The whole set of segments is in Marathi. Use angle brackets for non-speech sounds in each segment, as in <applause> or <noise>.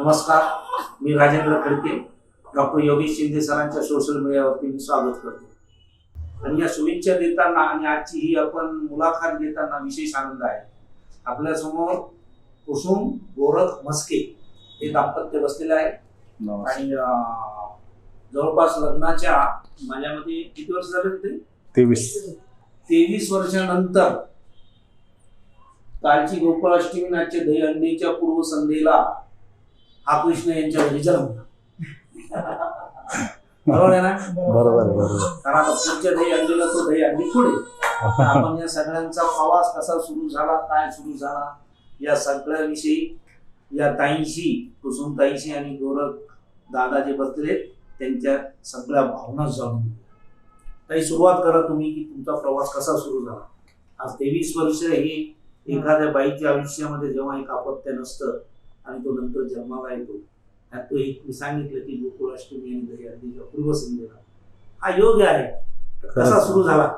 नमस्कार मी राजेंद्र खडके डॉक्टर योगेश शिंदे सरांच्या सोशल मीडियावरती मी स्वागत करतो. आणि या शुभेच्छा देताना आणि आजची ही आपण मुलाखत घेताना विशेष आनंद आहे. आपल्यासमोर कुसुम गोरख मस्के हे दाम्पत्य बसलेलं आहे आणि जवळपास लग्नाच्या माझ्यामध्ये किती वर्ष झाले होते? तेवीस. तेवीस वर्षानंतर कालची गोकुळाष्टमी नाट्य दहीहंडीच्या पूर्वसंध्येला हा कृष्ण यांच्या घरी जन्मला बरोबर आहे ना? बरोबर आहे बरोबर कारण आता पुढच्या दहीहंडीला तो दहीहंडी पुढे. आपण या सगळ्यांचा प्रवास कसा सुरू झाला काय सुरू झाला या सगळ्याविषयी या ताईंशी कुसुम ताईंशी आणि गोरख दादा जे बसले त्यांच्या सगळ्या भावना जाणून घेऊया. ताई सुरुवात करा तुम्ही की तुमचा प्रवास कसा सुरू झाला? आज तेवीस वर्ष ही एखाद्या बाईच्या आयुष्यामध्ये जेव्हा एक अपत्य नसतं आणि तो नंतर जन्माला येतो. त्यात तो एक मी सांगितलं की गोकुळाष्टमी आणि दहीहंडीच्या पूर्वसंध्येला. हा योग आहे. कसा. सुरू झाला?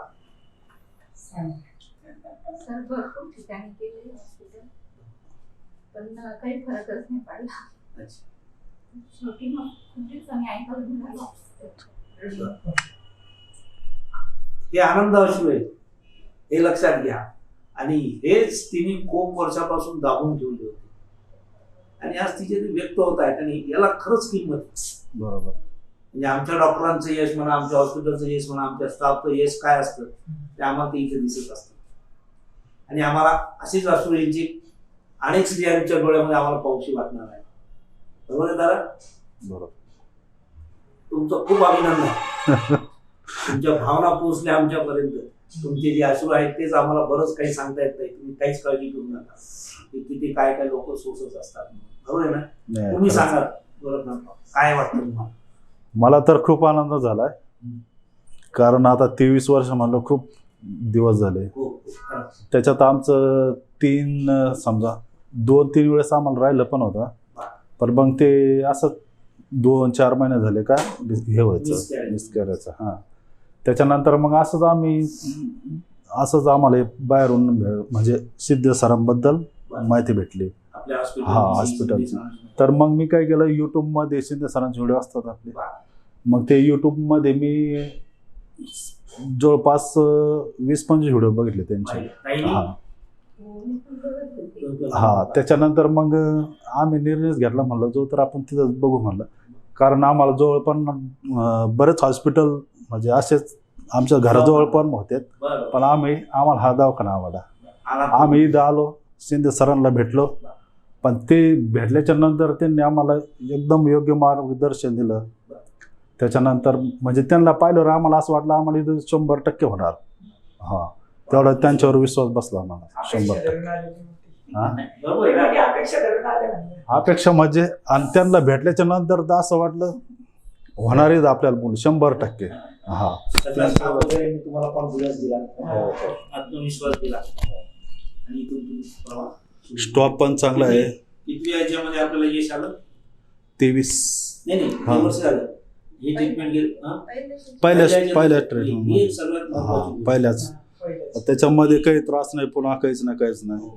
सर भरपूर ठिकाणी हॉस्पिटल पण काही फरकच नाही पडला. अच्छा. शेवटी मग खूप दिवसांनी ऐकायला मिळालं हे आनंद अश्रू आहे हे लक्षात घ्या. आणि हेच तिने खूप वर्षापासून दाबून ठेवले होते. आणि आज तिचे ते व्यक्त होत आहेत आणि याला खरंच किंमत. बरोबर. म्हणजे आमच्या डॉक्टरांचं यश म्हणा आमच्या हॉस्पिटलचं यश म्हणा आमच्या स्टाफचं यश काय असतं ते आम्हाला ते इथे दिसत असतं. आणि आम्हाला अशीच अश्रू यांची अनेक स्त्रियांच्या डोळ्यामध्ये आम्हाला पाऊशी वाटणार आहे बरोबर आहे दादा? बरोबर. तुमचं खूप अभिनंदन. तुमच्या भावना पोहोचल्या आमच्यापर्यंत. तुमचे जे अश्रू आहेत तेच आम्हाला बरंच काही सांगता येत नाही. तुम्ही काहीच काळजी करू नका. की किती काय काय लोक सोसत असतात. बरोबर आहे ना? नाही, तुम्ही. सांगा. काय वाटतं तुम्हाला? मला तर खूप आनंद झालाय. कारण आता तेवीस वर्ष म्हणलं खूप दिवस झाले. त्याच्यात आमचं तीन समजा दोन तीन वेळेस आम्हाला राहिलं पण होतं. पण मग ते असं दोन चार महिने झाले का हे व्हायचं. Miscarriage. मिसकॅरेजचं हां. त्याच्यानंतर मग असंच आम्ही असंच आम्हाला बाहेरून म्हणजे सिद्ध सरांबद्दल माहिती भेटली. हा, hospital. तर मग मी काय केलं यूट्यूबमध्ये शिंदे सरांचे व्हिडिओ असतात आपले. मग ते यूट्यूबमध्ये मी जवळपास वीस पंचवीस व्हिडिओ बघितले त्यांचे. हा. हा त्याच्यानंतर मग आम्ही निर्णयच घेतला म्हणलं जो तर आपण तिथंच बघू म्हणलं. कारण आम्हाला जवळ पण बरेच हॉस्पिटल म्हणजे असेच आमच्या घराजवळ पण होते. पण आम्ही आम्हाला हा दवाखाना आवडला. आम्ही इथं आलो शिंदे सरांना भेटलो. पण ते भेटल्याच्या नंतर त्यांनी आम्हाला एकदम योग्य मार्गदर्शन दिलं. त्याच्यानंतर म्हणजे त्यांना पाहिल्यावर आम्हाला असं वाटलं आम्हाला इथं शंभर टक्के होणार. हां तेवढा त्यांच्यावर विश्वास बसला आम्हाला शंभर टक्के. हां? आहे? अपेक्षा म्हणजे आणि त्यांना भेटल्याच्या नंतर तर असं वाटलं होणारच आपल्याला मुलं शंभर टक्के. हां. तुम्हाला कॉन्फिडन्स दिला. हो, हो. आत्मविश्वास दिला. आणि स्टॉप पण चांगला आहे. कितव्या याच्यामध्ये आपल्याला यश आलं? तेवीस. नाही नाही हा. दोन वर्ष झालं. ही ट्रीटमेंट हा? पहिल्याच ही सर्वात हां गोष्ट. पहिल्याच. त्याच्यामध्ये काही त्रास नाही पुन्हा काहीच नाही काहीच नाही.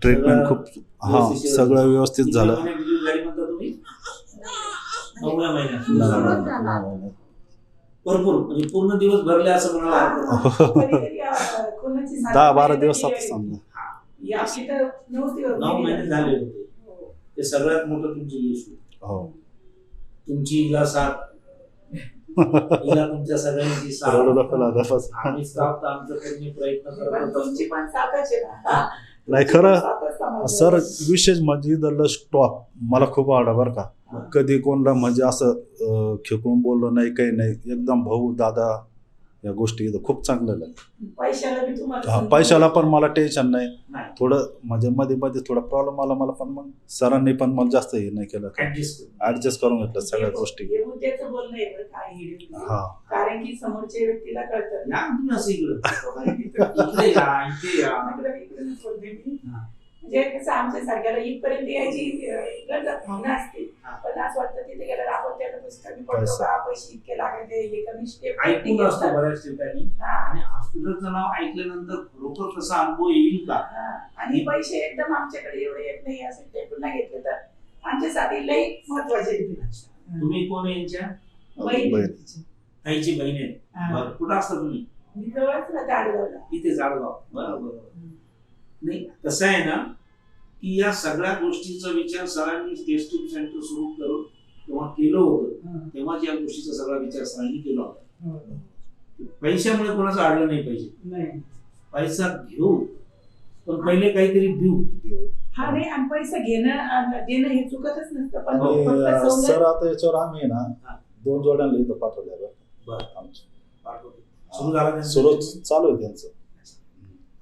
ट्रीटमेंट खूप हा व्यवस्थित सगळं व्यवस्थित किती झालं. महिन्यात डिलिव्हरी झाली म्हणता तुम्ही? नवव्या महिन्यात. सुरुवात झाला. भरपूर म्हणजे पूर्ण दिवस भरले असं <laughs> सात दहा बारा दिवसात डिलिव्हरी. समजा हा. ही तर नऊ महिने झाले होते हो. ते सगळ्यात मोठं तुमचं यश. हो तुमची हिला साथ <laughs> तुमच्या सगळ्यांची साथ. आम्ही स्टाफ तर आमचं काही प्रयत्न करत असतो तुमची पण सातच आहे ना नाही खरं. सर विशेष म्हणजे इथलं स्टॉप मला खूप आवडा बरं का कधी कोणाला म्हणजे असं खेकून बोललं नाही काही नाही एकदम भाऊ दादा या गोष्टी इथं खूप चांगलं लागलं पैशाला बी तुम्हाला हा, पैशाला पण मला टेन्शन नाही. थोडं म्हणजे मध्ये मध्ये थोडा प्रॉब्लेम आला मला पण मग सरांनी पण मला जास्त हे नाही केलं. ऍडजस्ट करू ऍडजस्ट करून घेतलं सगळ्या गोष्टी. हे हे. हा. कारण की समोरच्या व्यक्तीला कळतं. <laughs> हा. म्हणजे कसं आमच्या सारख्याला इथपर्यंत यायची गरज भावना असते. पण असं वाटतं तिथे गेल्यावर आपण त्याला पैसे कमी पडतो पैसा. का पैसे इतके लागते हे कमी स्टेप ऐकून असतो बऱ्याच ठिकाणी आणि हॉस्पिटलचं नाव ऐकल्यानंतर खरोखर तसा अनुभव येईल का आणि पैसे एकदम आमच्याकडे एवढे येत नाही असं ते पुन्हा घेतले तर आमच्यासाठी लई महत्त्वाचे. तुम्ही कोण यांच्या बहीण. बहीण. ताईची बहीण आहे. बरं, कुठं असता तुम्ही मी जवळच ना ताडगावला. इथे जाळगाव बरं बरं नाही कसं आहे ना की या सगळ्या गोष्टीचा विचार सरांनी टेस्ट ट्यूब सेंटर सुरू करून तेव्हा केलं होतं. तेव्हाच या गोष्टीचा सगळा विचार सरांनी केला होता हं. पैशामुळे कोणाचं अडलं नाही पाहिजे नाही पैसा घेऊ पण पहिले काहीतरी देऊ हा नाही आणि पैसा घेणं देणं हे चुकतच नसतं पण हो. सर आता याच्यावर आम्ही हा. ना दोन जोड्यांना इथं पाठवल्या बरं. सुरू झाला? सुरू चालू आहे त्यांचं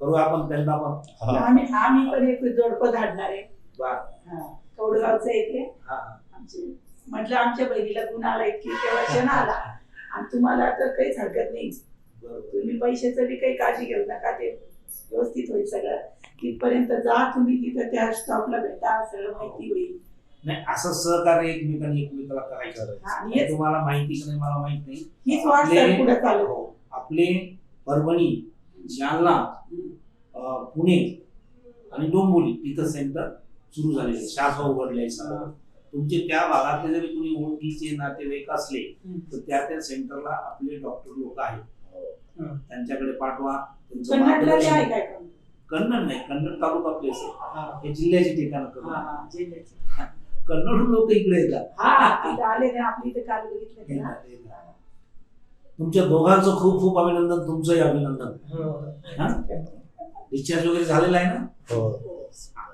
करू आपण त्यांना पण. हा. आम्ही आम्ही पण एक जोडपं धाडणार आहे. बरं. हा. कौडगावचं एक आहे. हा, हा. आमचे म्हटलं आमच्या बहिणीला गुण आला इतकी तेव्हा क्षण आला. आणि तुम्हाला तर काहीच हरकत नाही. तुम्ही पैशाचं बी काही काळजी घेऊ नका. ते व्यवस्थित होईल सगळं. तिथपर्यंत जा तुम्ही तिथं त्या स्टॉपला भेटा. सगळं माहिती होईल. नाही असं सहकार्य एकमेकांनी एकमेकाला करायचं हा, हे तुम्हाला माहिती की नाही मला माहीत नाही. हीच वाट पुढे चालू हो. आपले परभणी जालना पुणे आणि डोंबिवली इथं सेंटर सुरू झालेले आहे. शाखा उघडल्या आहेत. सगळ्या. तुमचे त्या भागातले जरी कोणी ओळखीचे नातेवाईक असले तर त्या त्या सेंटरला आपले डॉक्टर लोक आहेत. त्यांच्याकडे पाठवा. त्यांचं कन्नड? नाही कन्नड तालुका प्लेस आहे. हा. जिल्ह्याची ठिकाणं कन्नड. हा, लोक इकडे येतात. हा. तुमच्या दोघांचं खूप खूप अभिनंदन तुमचंही अभिनंदन. हा? डिस्चार्ज वगैरे झालेला आहे ना? हो. आता